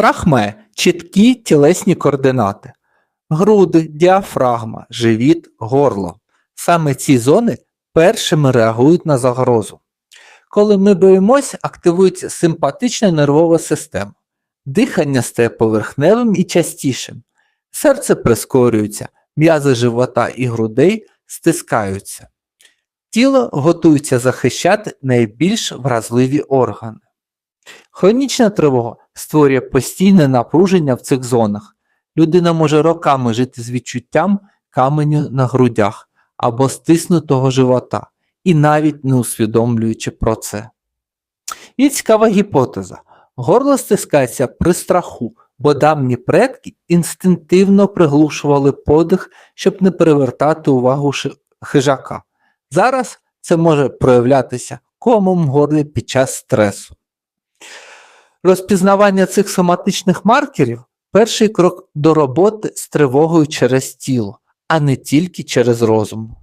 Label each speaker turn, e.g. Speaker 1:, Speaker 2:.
Speaker 1: Страх має чіткі тілесні координати. Груди, діафрагма, живіт, горло. Саме ці зони першими реагують на загрозу. Коли ми боїмось, активується симпатична нервова система. Дихання стає поверхневим і частішим. Серце прискорюється, м'язи живота і грудей стискаються. Тіло готується захищати найбільш вразливі органи. Хронічна тривога створює постійне напруження в цих зонах. Людина може роками жити з відчуттям каменю на грудях або стиснутого живота, і навіть не усвідомлюючи про це. Є цікава гіпотеза. Горло стискається при страху, бо давні предки інстинктивно приглушували подих, щоб не привертати увагу хижака. Зараз це може проявлятися комом в горлі під час стресу. Розпізнавання цих соматичних маркерів перший крок до роботи з тривогою через тіло, а не тільки через розум.